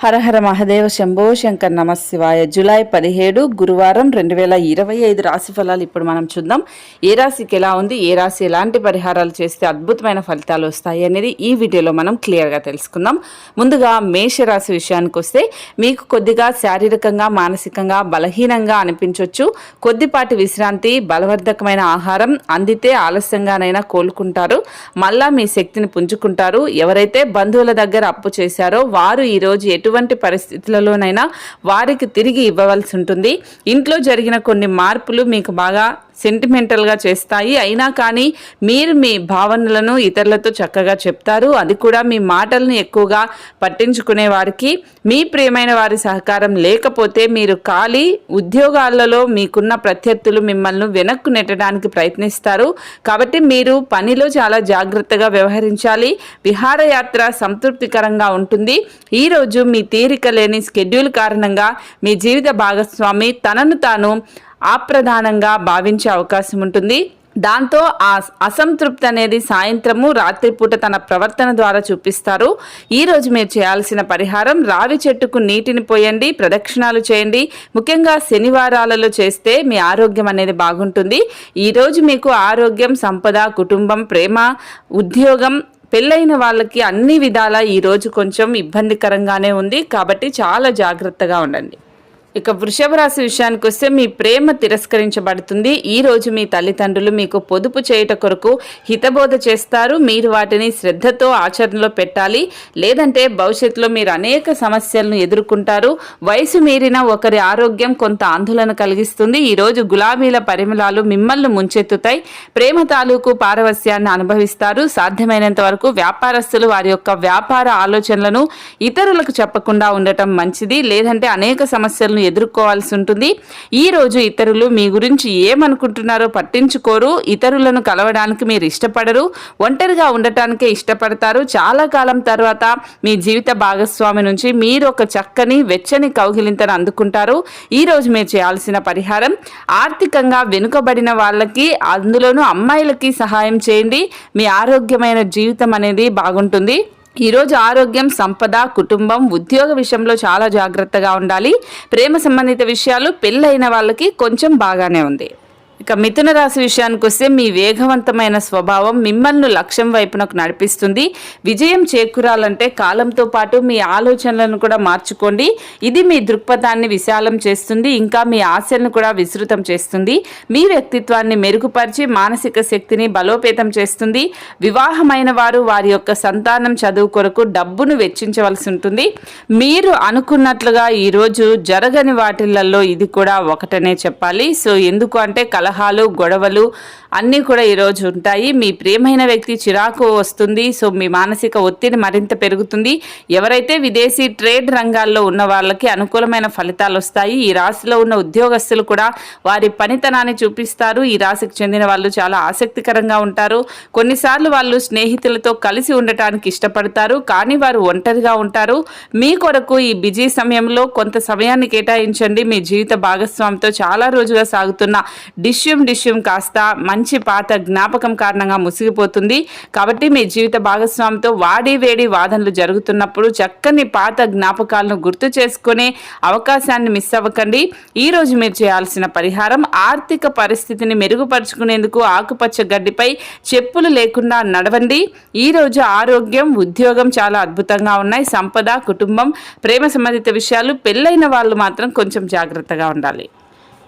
హరహర మహదేవ శంభో శంకర్ నమశివాయ. జూలై పదిహేడు గురువారం రెండు వేల ఇరవై ఐదు రాశి ఫలాలు ఇప్పుడు మనం చూద్దాం. ఏ రాశికి ఎలా ఉంది? ఏ రాశి ఎలాంటి పరిహారాలు చేస్తే అద్భుతమైన ఫలితాలు వస్తాయి అనేది ఈ వీడియోలో మనం క్లియర్గా తెలుసుకుందాం. ముందుగా మేషరాశి విషయానికి వస్తే మీకు కొద్దిగా శారీరకంగా మానసికంగా బలహీనంగా అనిపించవచ్చు కొద్దిపాటి విశ్రాంతి బలవర్ధకమైన ఆహారం అందితే ఆలస్యంగానైనా కోలుకుంటారు. మళ్ళా మీ శక్తిని పుంజుకుంటారు. ఎవరైతే బంధువుల దగ్గర అప్పు చేశారో వారు ఈరోజు ఎటువంటి పరిస్థితులలోనైనా వారికి తిరిగి ఇవ్వవలసి ఉంటుంది. ఇంట్లో జరిగిన కొన్ని మార్పులు మీకు బాగా సెంటిమెంటల్గా చేస్తాయి. అయినా కానీ మీరు మీ భావనలను ఇతరులతో చక్కగా చెప్తారు. అది కూడా మీ మాటలను ఎక్కువగా పట్టించుకునే వారికి మీ ప్రియమైన వారి సహకారం లేకపోతే మీరు ఖాళీ ఉద్యోగాలలో మీకున్న ప్రత్యర్థులు మిమ్మల్ని వెనక్కు నెట్టడానికి ప్రయత్నిస్తారు. కాబట్టి మీరు పనిలో చాలా జాగ్రత్తగా వ్యవహరించాలి. విహారయాత్ర సంతృప్తికరంగా ఉంటుంది. ఈరోజు మీ తీరిక లేని షెడ్యూల్ కారణంగా మీ జీవిత భాగస్వామి తనను తాను అప్రధానంగా భావించే అవకాశం ఉంటుంది. దాంతో ఆ అసంతృప్తి అనేది సాయంత్రము రాత్రిపూట తన ప్రవర్తన ద్వారా చూపిస్తారు. ఈరోజు మీరు చేయాల్సిన పరిహారం రావి చెట్టుకు నీటిని పోయండి ప్రదక్షిణాలు చేయండి. ముఖ్యంగా శనివారాలలో చేస్తే మీ ఆరోగ్యం అనేది బాగుంటుంది. ఈరోజు మీకు ఆరోగ్యం సంపద కుటుంబం ప్రేమ ఉద్యోగం పెళ్ళైన వాళ్ళకి అన్ని విధాలా ఈరోజు కొంచెం ఇబ్బందికరంగానే ఉంది. కాబట్టి చాలా జాగ్రత్తగా ఉండండి. ఇక వృషభ రాశి విషయానికి వస్తే మీ ప్రేమ తిరస్కరించబడుతుంది. ఈ రోజు మీ తల్లిదండ్రులు మీకు పొదుపు చేయుట కొరకు హితబోధ చేస్తారు. మీరు వాటిని శ్రద్ధతో ఆచరణలో పెట్టాలి. లేదంటే భవిష్యత్తులో మీరు అనేక సమస్యలను ఎదుర్కొంటారు. వయసు మీరిన ఒకరి ఆరోగ్యం కొంత ఆందోళన కలిగిస్తుంది. ఈరోజు గులాబీల పరిమళాలు మిమ్మల్ని ముంచెత్తుతాయి. ప్రేమ తాలూకు పారవస్యాన్ని అనుభవిస్తారు. సాధ్యమైనంత వరకు వ్యాపారస్తులు వారి యొక్క వ్యాపార ఆలోచనలను ఇతరులకు చెప్పకుండా ఉండటం మంచిది. లేదంటే అనేక సమస్యలను ఎదుర్కోవాల్సి ఉంటుంది. ఈ రోజు ఇతరులు మీ గురించి ఏమనుకుంటున్నారో పట్టించుకోరు. ఇతరులను కలవడానికి మీరు ఇష్టపడరు. ఒంటరిగా ఉండటానికే ఇష్టపడతారు. చాలా కాలం తర్వాత మీ జీవిత భాగస్వామి నుంచి మీరు ఒక చక్కని వెచ్చని కౌగిలింతను అందుకుంటారు. ఈ రోజు మీరు చేయాల్సిన పరిహారం ఆర్థికంగా వెనుకబడిన వాళ్ళకి అందులోనూ అమ్మాయిలకి సహాయం చేయండి. మీ ఆరోగ్యమైన జీవితం అనేది బాగుంటుంది. ఈరోజు ఆరోగ్యం సంపద కుటుంబం ఉద్యోగ విషయంలో చాలా జాగ్రత్తగా ఉండాలి. ప్రేమ సంబంధిత విషయాలు పెళ్ళైన వాళ్ళకి కొంచెం బాగానే ఉంది. ఇక మిథున రాశి విషయానికి వస్తే మీ వేగవంతమైన స్వభావం మిమ్మల్ని లక్ష్యం వైపునకు నడిపిస్తుంది. విజయం చేకూరాలంటే కాలంతో పాటు మీ ఆలోచనలను కూడా మార్చుకోండి. ఇది మీ దృక్పథాన్ని విశాలం చేస్తుంది. ఇంకా మీ ఆశలను కూడా విస్తృతం చేస్తుంది. మీ వ్యక్తిత్వాన్ని మెరుగుపరిచి మానసిక శక్తిని బలోపేతం చేస్తుంది. వివాహమైన వారు వారి యొక్క సంతానం చదువు కొరకు డబ్బును వెచ్చించవలసి ఉంటుంది. మీరు అనుకున్నట్లుగా ఈరోజు జరగని వాటిలలో ఇది కూడా ఒకటనే చెప్పాలి. సో ఎందుకు అంటే కలహ కలహాలు గొడవలు అన్నీ కూడా ఈరోజు ఉంటాయి. మీ ప్రియమైన వ్యక్తి చిరాకు వస్తుంది. సో మీ మానసిక ఒత్తిడి మరింత పెరుగుతుంది. ఎవరైతే విదేశీ ట్రేడ్ రంగాల్లో ఉన్న వాళ్ళకి అనుకూలమైన ఫలితాలు వస్తాయి ఈ రాశిలో ఉన్న ఉద్యోగస్తులు కూడా వారి పనితనాన్ని చూపిస్తారు. ఈ రాశికి చెందిన వాళ్ళు చాలా ఆసక్తికరంగా ఉంటారు. కొన్నిసార్లు వాళ్ళు స్నేహితులతో కలిసి ఉండటానికి ఇష్టపడతారు కానీ వారు ఒంటరిగా ఉంటారు. మీ కొరకు ఈ బిజీ సమయంలో కొంత సమయాన్ని కేటాయించండి. మీ జీవిత భాగస్వామితో చాలా రోజుగా సాగుతున్న డిష్ విషయం విషయం కాస్త మంచి పాత జ్ఞాపకం కారణంగా ముసిగిపోతుంది. కాబట్టి మీ జీవిత భాగస్వామితో వాడి వేడి వాదనలు జరుగుతున్నప్పుడు చక్కని పాత జ్ఞాపకాలను గుర్తు చేసుకునే అవకాశాన్ని మిస్ అవ్వకండి. ఈ రోజు మీరు చేయాల్సిన పరిహారం ఆర్థిక పరిస్థితిని మెరుగుపరుచుకునేందుకు ఆకుపచ్చ గడ్డిపై చెప్పులు లేకుండా నడవండి. ఈ రోజు ఆరోగ్యం ఉద్యోగం చాలా అద్భుతంగా ఉన్నాయి. సంపద కుటుంబం ప్రేమ సంబంధిత విషయాలు పెళ్ళైన వాళ్ళు మాత్రం కొంచెం జాగ్రత్తగా ఉండాలి.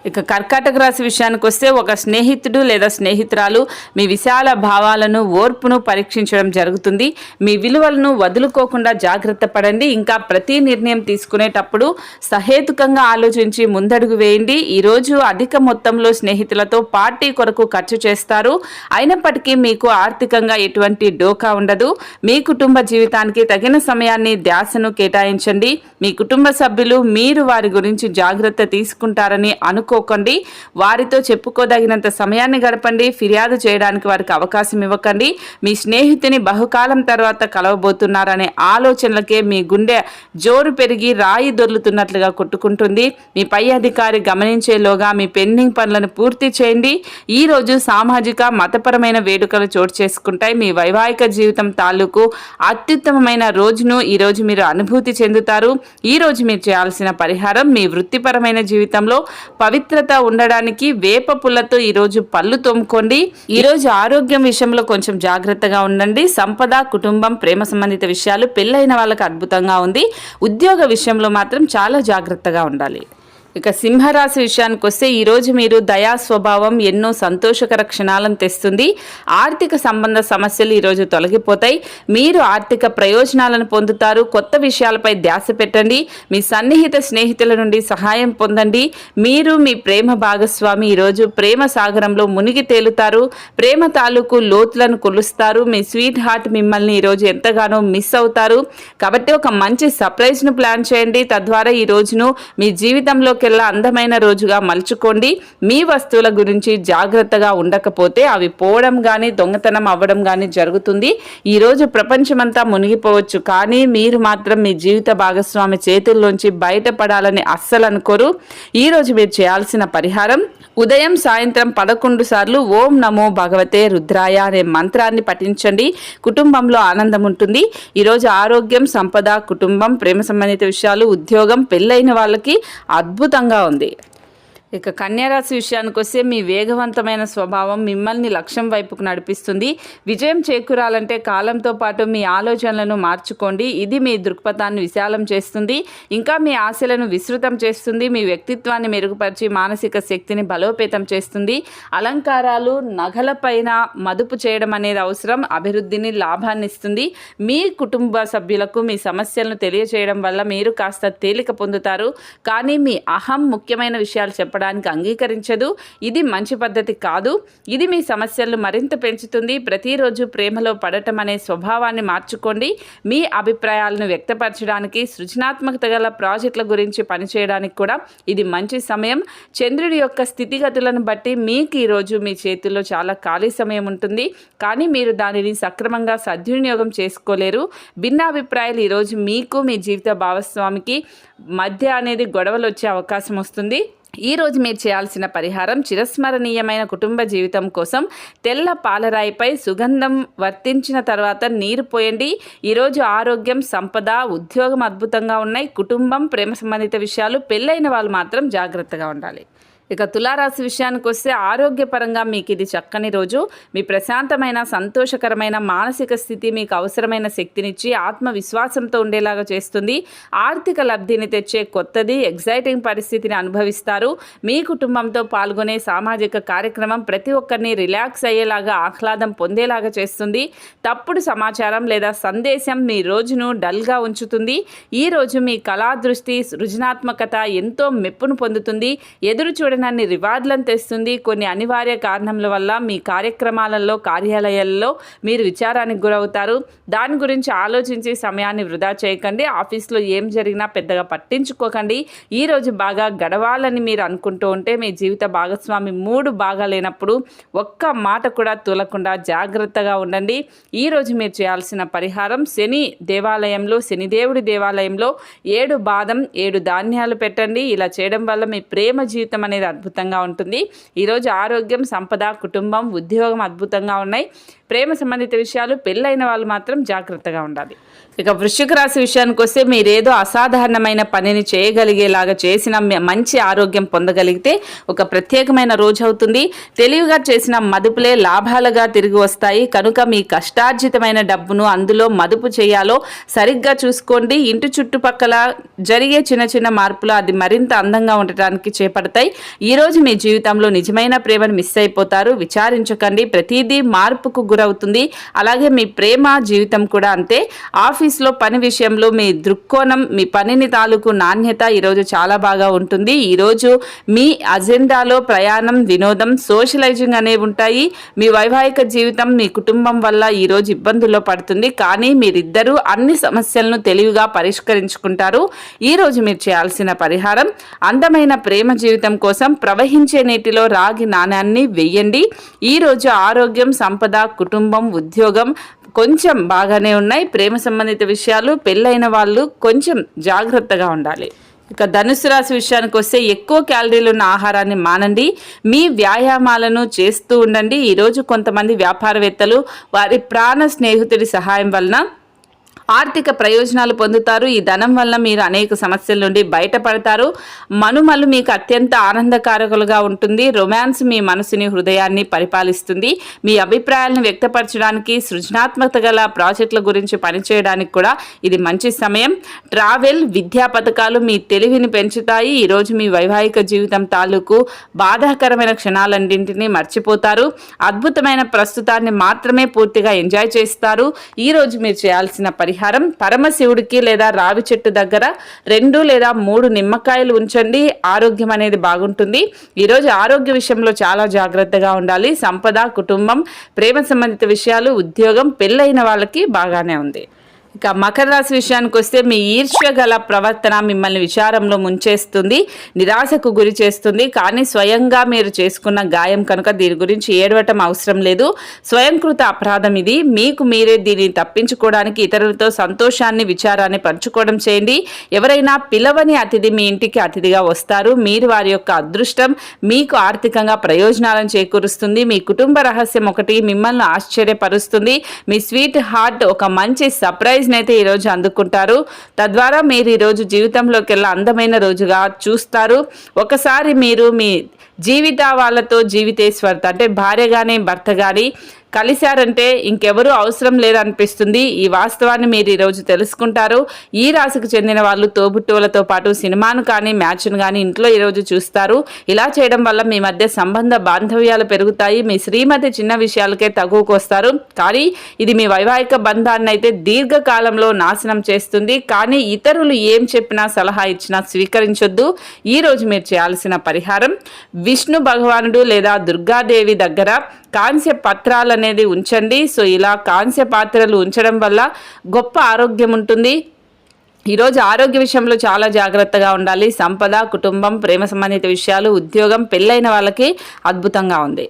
ఇక కర్కాటక రాశి విషయానికి వస్తే ఒక స్నేహితుడు లేదా స్నేహితురాలు మీ విశాల భావాలను ఓర్పును పరీక్షించడం జరుగుతుంది. మీ విలువలను వదులుకోకుండా జాగ్రత్త పడండి. ఇంకా ప్రతి నిర్ణయం తీసుకునేటప్పుడు సహేతుకంగా ఆలోచించి ముందడుగు వేయండి. ఈరోజు అధిక మొత్తంలో స్నేహితులతో పార్టీ కొరకు ఖర్చు చేస్తారు. అయినప్పటికీ మీకు ఆర్థికంగా ఎటువంటి డోకా ఉండదు. మీ కుటుంబ జీవితానికి తగిన సమయాన్ని ధ్యాసను కేటాయించండి. మీ కుటుంబ సభ్యులు మీరు వారి గురించి జాగ్రత్త తీసుకుంటారని అను నమ్ముకోకండి వారితో చెప్పుకోదగినంత సమయాన్ని గడపండి. ఫిర్యాదు చేయడానికి వారికి అవకాశం ఇవ్వకండి. మీ స్నేహితుని బహుకాలం తర్వాత కలవబోతున్నారనే ఆలోచనలకే మీ గుండె జోరు పెరిగి రాయి దొర్లుతున్నట్లుగా కొట్టుకుంటుంది. మీ పై అధికారి గమనించేలోగా మీ పెండింగ్ పనులను పూర్తి చేయండి. ఈ రోజు సామాజిక మతపరమైన వేడుకలు చోటు చేసుకుంటాయి. మీ వైవాహిక జీవితం తాలూకు అత్యుత్తమమైన రోజును ఈ రోజు మీరు అనుభూతి చెందుతారు. ఈ రోజు మీరు చేయాల్సిన పరిహారం మీ వృత్తిపరమైన జీవితంలో పవిత్ర పవిత్రత ఉండడానికి వేప పుల్లతో ఈరోజు పళ్ళు తోముకోండి. ఈరోజు ఆరోగ్యం విషయంలో కొంచెం జాగ్రత్తగా ఉండండి. సంపద కుటుంబం ప్రేమ సంబంధిత విషయాలు పెళ్ళైన వాళ్ళకి అద్భుతంగా ఉంది. ఉద్యోగ విషయంలో మాత్రం చాలా జాగ్రత్తగా ఉండాలి. ఇక సింహరాశి విషయానికి వస్తే ఈరోజు మీరు దయా స్వభావం ఎన్నో సంతోషకర క్షణాలను తెస్తుంది. ఆర్థిక సంబంధ సమస్యలు ఈరోజు తొలగిపోతాయి. మీరు ఆర్థిక ప్రయోజనాలను పొందుతారు. కొత్త విషయాలపై ధ్యాస పెట్టండి. మీ సన్నిహిత స్నేహితుల నుండి సహాయం పొందండి. మీరు మీ ప్రేమ భాగస్వామి ఈరోజు ప్రేమ సాగరంలో మునిగి తేలుతారు. ప్రేమ తాలూకు లోతులను కొలుస్తారు. మీ స్వీట్ హార్ట్ మిమ్మల్ని ఈరోజు ఎంతగానో మిస్ అవుతారు. కాబట్టి ఒక మంచి సర్ప్రైజ్ను ప్లాన్ చేయండి. తద్వారా ఈ రోజును మీ జీవితంలో జీవితంలోకెల్లా అందమైన రోజుగా మలుచుకోండి. మీ వస్తువుల గురించి జాగ్రత్తగా ఉండకపోతే అవి పోవడం కానీ దొంగతనం అవ్వడం కానీ జరుగుతుంది. ఈరోజు ప్రపంచమంతా మునిగిపోవచ్చు. కానీ మీరు మాత్రం మీ జీవిత భాగస్వామి చేతుల్లోంచి బయటపడాలని అస్సలు అనుకోరు. ఈరోజు మీరు చేయాల్సిన పరిహారం ఉదయం సాయంత్రం పదకొండు సార్లు ఓం నమో భగవతే రుద్రాయ అనే మంత్రాన్ని పఠించండి. కుటుంబంలో ఆనందం ఉంటుంది. ఈరోజు ఆరోగ్యం సంపద కుటుంబం ప్రేమ సంబంధిత విషయాలు ఉద్యోగం పెళ్ళైన వాళ్ళకి అద్భుతంగా ఉంది. ఇక కన్యారాశి విషయానికి వస్తే మీ వేగవంతమైన స్వభావం మిమ్మల్ని లక్ష్యం వైపుకు నడిపిస్తుంది. విజయం చేకూరాలంటే కాలంతో పాటు మీ ఆలోచనలను మార్చుకోండి. ఇది మీ దృక్పథాన్ని విశాలం చేస్తుంది. ఇంకా మీ ఆశలను విస్తృతం చేస్తుంది. మీ వ్యక్తిత్వాన్ని మెరుగుపరిచి మానసిక శక్తిని బలోపేతం చేస్తుంది. అలంకారాలు నగలపైన మదుపు చేయడం అనేది అవసరం. అభివృద్ధిని లాభాన్ని ఇస్తుంది. మీ కుటుంబ సభ్యులకు మీ సమస్యలను తెలియచేయడం వల్ల మీరు కాస్త తేలిక పొందుతారు. కానీ మీ అహం ముఖ్యమైన విషయాలు చెప్పడానికి అంగీకరించదు. ఇది మంచి పద్ధతి కాదు. ఇది మీ సమస్యలను మరింత పెంచుతుంది. ప్రతిరోజు ప్రేమలో పడటం అనే స్వభావాన్ని మార్చుకోండి. మీ అభిప్రాయాలను వ్యక్తపరచడానికి సృజనాత్మకత గల ప్రాజెక్టుల గురించి పనిచేయడానికి కూడా ఇది మంచి సమయం. చంద్రుడి యొక్క స్థితిగతులను బట్టి మీకు ఈరోజు మీ చేతుల్లో చాలా ఖాళీ సమయం ఉంటుంది. కానీ మీరు దానిని సక్రమంగా సద్వినియోగం చేసుకోలేరు. భిన్నాభిప్రాయాలు ఈరోజు మీకు మీ జీవిత భాగస్వామికి మధ్య అనేది గొడవలు వచ్చే అవకాశం వస్తుంది. ఈ రోజు మీరు చేయాల్సిన పరిహారం చిరస్మరణీయమైన కుటుంబ జీవితం కోసం తెల్ల పాలరాయిపై సుగంధం వర్తించిన తర్వాత నీరు పోయండి. ఈరోజు ఆరోగ్యం సంపద ఉద్యోగం అద్భుతంగా ఉన్నాయి. కుటుంబం ప్రేమ సంబంధిత విషయాలు పెళ్ళైన వాళ్ళు మాత్రం జాగ్రత్తగా ఉండాలి. ఇక తులారాశి విషయానికి వస్తే ఆరోగ్యపరంగా మీకు ఇది చక్కని రోజు. మీ ప్రశాంతమైన సంతోషకరమైన మానసిక స్థితి మీకు అవసరమైన శక్తినిచ్చి ఆత్మవిశ్వాసంతో ఉండేలాగా చేస్తుంది. ఆర్థిక లబ్ధిని తెచ్చే కొత్తది ఎగ్జైటింగ్ పరిస్థితిని అనుభవిస్తారు. మీ కుటుంబంతో పాల్గొనే సామాజిక కార్యక్రమం ప్రతి ఒక్కరిని రిలాక్స్ అయ్యేలాగా ఆహ్లాదం పొందేలాగా చేస్తుంది. తప్పుడు సమాచారం లేదా సందేశం మీ రోజును డల్గా ఉంచుతుంది. ఈ రోజు మీ కళా దృష్టి సృజనాత్మకత ఎంతో మెప్పును పొందుతుంది. ఎదురు చూడనన్ని రివార్డులను తెస్తుంది. కొన్ని అనివార్య కారణముల వల్ల మీ కార్యక్రమాలలో కార్యాలయాల్లో మీరు విచారానికి గురవుతారు. దాని గురించి ఆలోచించి సమయాన్ని వృధా చేయకండి. ఆఫీస్లో ఏం జరిగినా పెద్దగా పట్టించుకోకండి. ఈ రోజు బాగా గడవాలని మీరు అనుకుంటూ ఉంటే మీ జీవిత భాగస్వామి మూడు బాగాలేనప్పుడు ఒక్క మాట కూడా తూలకుండా జాగ్రత్తగా ఉండండి. ఈ రోజు మీరు చేయాల్సిన పరిహారం శని దేవాలయంలో శనిదేవుడి దేవాలయంలో ఏడు బాదం ఏడు ధాన్యాలు పెట్టండి. ఇలా చేయడం వల్ల మీ ప్రేమ జీవితం అనేది అద్భుతంగా ఉంటుంది. ఈరోజు ఆరోగ్యం సంపద కుటుంబం ఉద్యోగం అద్భుతంగా ఉన్నాయి. ప్రేమ సంబంధిత విషయాలు పెళ్ళైన వాళ్ళు మాత్రం జాగ్రత్తగా ఉండాలి. ఇక వృశ్చిక రాశి విషయానికి వస్తే మీరేదో అసాధారణమైన పనిని చేయగలిగేలాగా చేసిన మంచి ఆరోగ్యం పొందగలిగితే ఒక ప్రత్యేకమైన రోజు అవుతుంది. తెలివిగా చేసిన మదుపులే లాభాలుగా తిరిగి వస్తాయి. కనుక మీ కష్టార్జితమైన డబ్బును అందులో మదుపు చేయాలో సరిగ్గా చూసుకోండి. ఇంటి చుట్టుపక్కల జరిగే చిన్న చిన్న మార్పులు అది మరింత అందంగా ఉండటానికి చేపడతాయి. ఈ రోజు మీ జీవితంలో నిజమైన ప్రేమను మిస్ అయిపోతారు. విచారించకండి. ప్రతిదీ మార్పుకు గురవుతుంది. అలాగే మీ ప్రేమ జీవితం కూడా అంతే. ఆఫీస్లో పని విషయంలో మీ దృక్కోణం మీ పనిని తాలూకు నాణ్యత ఈరోజు చాలా బాగా ఉంటుంది. ఈరోజు మీ అజెండాలో ప్రయాణం వినోదం సోషలైజింగ్ అనేవి ఉంటాయి. మీ వైవాహిక జీవితం మీ కుటుంబం వల్ల ఈరోజు ఇబ్బందుల్లో పడుతుంది. కానీ మీరిద్దరూ అన్ని సమస్యలను తెలివిగా పరిష్కరించుకుంటారు. ఈరోజు మీరు చేయాల్సిన పరిహారం అందమైన ప్రేమ జీవితం కోసం ప్రవహించే నీటిలో రాగి నాణ్యాన్ని వెయ్యండి ఈరోజు ఆరోగ్యం సంపద కుటుంబం ఉద్యోగం కొంచెం బాగానే ఉన్నాయి. ప్రేమ సంబంధిత విషయాలు పెళ్ళైన వాళ్ళు కొంచెం జాగ్రత్తగా ఉండాలి. ఇక ధనుసు రాశి విషయానికి వస్తే ఎక్కువ క్యాలరీలు ఉన్న ఆహారాన్ని మానండి. మీ వ్యాయామాలను చేస్తూ ఉండండి. ఈరోజు కొంతమంది వ్యాపారవేత్తలు వారి ప్రాణ స్నేహితుడి సహాయం వలన ఆర్థిక ప్రయోజనాలు పొందుతారు. ఈ ధనం వల్ల మీరు అనేక సమస్యల నుండి బయటపడతారు. మనుమలు మీకు అత్యంత ఆనందకారకులుగా ఉంటుంది. రొమాన్స్ మీ మనసుని హృదయాన్ని పరిపాలిస్తుంది. మీ అభిప్రాయాలను వ్యక్తపరచడానికి సృజనాత్మకత గల ప్రాజెక్టుల గురించి పనిచేయడానికి కూడా ఇది మంచి సమయం. ట్రావెల్ విద్యా పథకాలు మీ తెలివిని పెంచుతాయి. ఈరోజు మీ వైవాహిక జీవితం తాలూకు బాధాకరమైన క్షణాలన్నింటినీ మర్చిపోతారు. అద్భుతమైన ప్రస్తుతాన్ని మాత్రమే పూర్తిగా ఎంజాయ్ చేస్తారు. ఈరోజు మీరు చేయాల్సిన పరిహారం పరిహారం పరమశివుడికి లేదా రావి చెట్టు దగ్గర రెండు లేదా మూడు నిమ్మకాయలు ఉంచండి. ఆరోగ్యం అనేది బాగుంటుంది. ఈరోజు ఆరోగ్య విషయంలో చాలా జాగ్రత్తగా ఉండాలి. సంపద కుటుంబం ప్రేమ సంబంధిత విషయాలు ఉద్యోగం పెళ్ళైన వాళ్ళకి బాగానే ఉంది. ఇక మకర రాశి విషయానికి వస్తే మీ ఈర్ష్య గల ప్రవర్తన మిమ్మల్ని విచారంలో ముంచేస్తుంది నిరాశకు గురి చేస్తుంది. కానీ స్వయంగా మీరు చేసుకున్న గాయం కనుక దీని గురించి ఏడవటం అవసరం లేదు. స్వయంకృత అపరాధం ఇది. మీకు మీరే దీనిని తప్పించుకోవడానికి ఇతరులతో సంతోషాన్ని విచారాన్ని పంచుకోవడం చేయండి. ఎవరైనా పిలవని అతిథి మీ ఇంటికి అతిథిగా వస్తారు. మీరు వారి యొక్క అదృష్టం మీకు ఆర్థికంగా ప్రయోజనాలను చేకూరుస్తుంది. మీ కుటుంబ రహస్యం ఒకటి మిమ్మల్ని ఆశ్చర్యపరుస్తుంది. మీ స్వీట్ హార్ట్ ఒక మంచి సర్ప్రైజ్ ప్రైజ్ని అయితే ఈరోజు అందుకుంటారు. తద్వారా మీరు ఈరోజు జీవితంలోకి వెళ్ళి అందమైన రోజుగా చూస్తారు. ఒకసారి మీరు మీ జీవిత వాళ్ళతో జీవితేశ్వరత అంటే భార్య కానీ భర్త కానీ కలిశారంటే ఇంకెవరూ అవసరం లేదనిపిస్తుంది. ఈ వాస్తవాన్ని మీరు ఈరోజు తెలుసుకుంటారు. ఈ రాశికి చెందిన వాళ్ళు తోబుట్టువులతో పాటు సినిమాను కానీ మ్యాచ్ను కానీ ఇంట్లో ఈరోజు చూస్తారు. ఇలా చేయడం వల్ల మీ మధ్య సంబంధ బాంధవ్యాలు పెరుగుతాయి. మీ శ్రీమతి చిన్న విషయాలకే తగ్గుకొస్తారు కానీ ఇది మీ వైవాహిక బంధాన్ని అయితే దీర్ఘకాలంలో నాశనం చేస్తుంది. కానీ ఇతరులు ఏం చెప్పినా సలహా ఇచ్చినా స్వీకరించొద్దు. ఈరోజు మీరు చేయాల్సిన పరిహారం విష్ణు భగవానుడు లేదా దుర్గాదేవి దగ్గర కాంస్య పత్రాలు అనేది ఉంచండి. సో ఇలా కాంస్య పాత్రలు ఉంచడం వల్ల గొప్ప ఆరోగ్యం ఉంటుంది. ఈరోజు ఆరోగ్య విషయంలో చాలా జాగ్రత్తగా ఉండాలి. సంపద కుటుంబం ప్రేమ సంబంధిత విషయాలు ఉద్యోగం పెళ్ళైన వాళ్ళకి అద్భుతంగా ఉంది.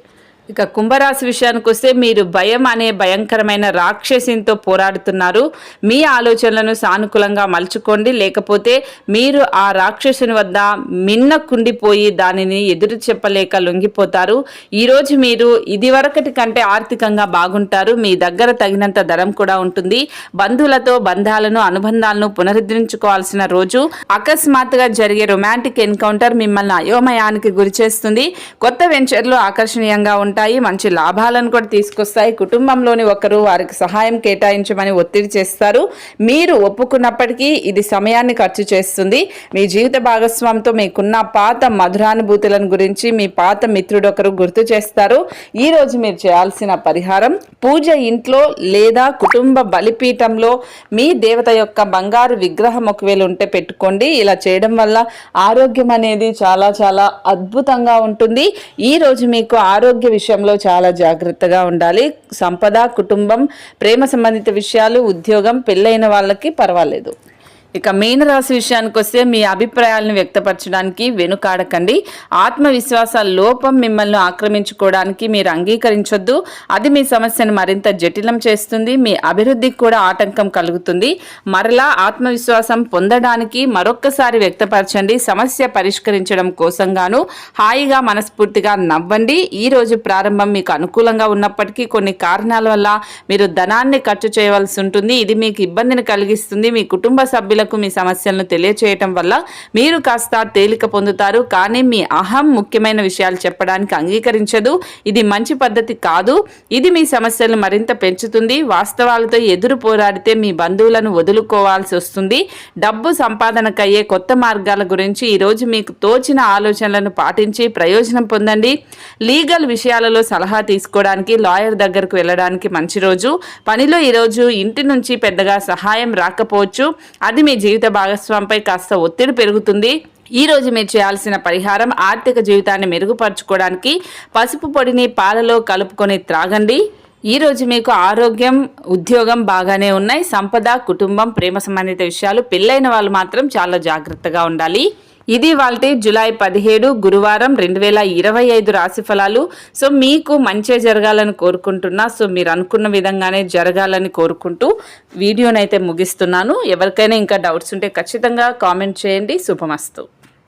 ఇక కుంభరాశి విషయానికి వస్తే మీరు భయం అనే భయంకరమైన రాక్షసితో పోరాడుతున్నారు. మీ ఆలోచనలను సానుకూలంగా మలుచుకోండి. లేకపోతే మీరు ఆ రాక్షసుని వద్ద మిన్న కుండిపోయి దానిని ఎదురు చెప్పలేక లొంగిపోతారు. ఈరోజు మీరు ఇదివరకటి కంటే ఆర్థికంగా బాగుంటారు. మీ దగ్గర తగినంత ధనం కూడా ఉంటుంది. బంధువులతో బంధాలను అనుబంధాలను పునరుద్ధరించుకోవాల్సిన రోజు. అకస్మాత్తుగా జరిగే రొమాంటిక్ ఎన్కౌంటర్ మిమ్మల్ని అయోమయానికి గురిచేస్తుంది కొత్త వెంచర్లు ఆకర్షణీయంగా ఉంటాయి. ఉంటాయి మంచి లాభాలను కూడా తీసుకొస్తాయి. కుటుంబంలోని ఒకరు వారికి సహాయం కేటాయించమని ఒత్తిడి చేస్తారు. మీరు ఒప్పుకున్నప్పటికీ ఇది సమయాన్ని ఖర్చు చేస్తుంది. మీ జీవిత భాగస్వామితో మీకున్న పాత మధురానుభూతులను గురించి మీ పాత మిత్రుడు ఒకరు గుర్తు చేస్తారు. ఈ రోజు మీరు చేయాల్సిన పరిహారం పూజ ఇంట్లో లేదా కుటుంబ బలిపీఠంలో మీ దేవత యొక్క బంగారు విగ్రహం ఒకవేళ ఉంటే పెట్టుకోండి. ఇలా చేయడం వల్ల ఆరోగ్యం అనేది చాలా చాలా అద్భుతంగా ఉంటుంది. ఈ రోజు మీకు ఆరోగ్య విషయం విషయంలో చాలా జాగ్రత్తగా ఉండాలి. సంపద కుటుంబం ప్రేమ సంబంధిత విషయాలు ఉద్యోగం పెళ్ళైన వాళ్ళకి పర్వాలేదు. ఇక మీనరాశి విషయానికి వస్తే మీ అభిప్రాయాలను వ్యక్తపరచడానికి వెనుకాడకండి. ఆత్మవిశ్వాస లోపం మిమ్మల్ని ఆక్రమించుకోవడానికి మీరు అంగీకరించొద్దు. అది మీ సమస్యను మరింత జటిలం చేస్తుంది. మీ అభివృద్ధికి కూడా ఆటంకం కలుగుతుంది. మరలా ఆత్మవిశ్వాసం పొందడానికి మరొక్కసారి వ్యక్తపరచండి. సమస్య పరిష్కరించడం కోసంగాను హాయిగా మనస్ఫూర్తిగా నవ్వండి. ఈ రోజు ప్రారంభం మీకు అనుకూలంగా ఉన్నప్పటికీ కొన్ని కారణాల వల్ల మీరు ధనాన్ని ఖర్చు చేయవలసి ఉంటుంది. ఇది మీకు ఇబ్బందిని కలిగిస్తుంది. మీ కుటుంబ సభ్యులు ప్రజలకు మీ సమస్యలను తెలియచేయటం వల్ల మీరు కాస్త తేలిక పొందుతారు. కానీ మీ అహం ముఖ్యమైన విషయాలు చెప్పడానికి అంగీకరించదు. ఇది మంచి పద్ధతి కాదు. ఇది మీ సమస్యలను మరింత పెంచుతుంది. వాస్తవాలతో ఎదురు పోరాడితే మీ బంధువులను వదులుకోవాల్సి వస్తుంది. డబ్బు సంపాదనకయ్యే కొత్త మార్గాల గురించి ఈరోజు మీకు తోచిన ఆలోచనలను పాటించి ప్రయోజనం పొందండి. లీగల్ విషయాలలో సలహా తీసుకోవడానికి లాయర్ దగ్గరకు వెళ్ళడానికి మంచి రోజు. పనిలో ఈరోజు ఇంటి నుంచి పెద్దగా సహాయం రాకపోవచ్చు. అది మీ జీవిత భాగస్వామిపై కాస్త ఒత్తిడి పెరుగుతుంది. ఈ రోజు మీరు చేయాల్సిన పరిహారం ఆర్థిక జీవితాన్ని మెరుగుపరచుకోవడానికి పసుపు పొడిని పాలలో కలుపుకొని త్రాగండి. ఈ రోజు మీకు ఆరోగ్యం ఉద్యోగం బాగానే ఉన్నాయి. సంపద కుటుంబం ప్రేమ సంబంధిత విషయాలు పెళ్ళైన వాళ్ళు మాత్రం చాలా జాగ్రత్తగా ఉండాలి. ఇది వాళ్ళ జులై పదిహేడు గురువారం రెండు వేల ఇరవై ఐదు రాశి ఫలాలు. సో మీకు మంచి జరగాలని కోరుకుంటున్నా. సో మీరు అనుకున్న విధంగానే జరగాలని కోరుకుంటూ వీడియోనైతే ముగిస్తున్నాను. ఎవరికైనా ఇంకా డౌట్స్ ఉంటే ఖచ్చితంగా కామెంట్ చేయండి. శుభమస్తు.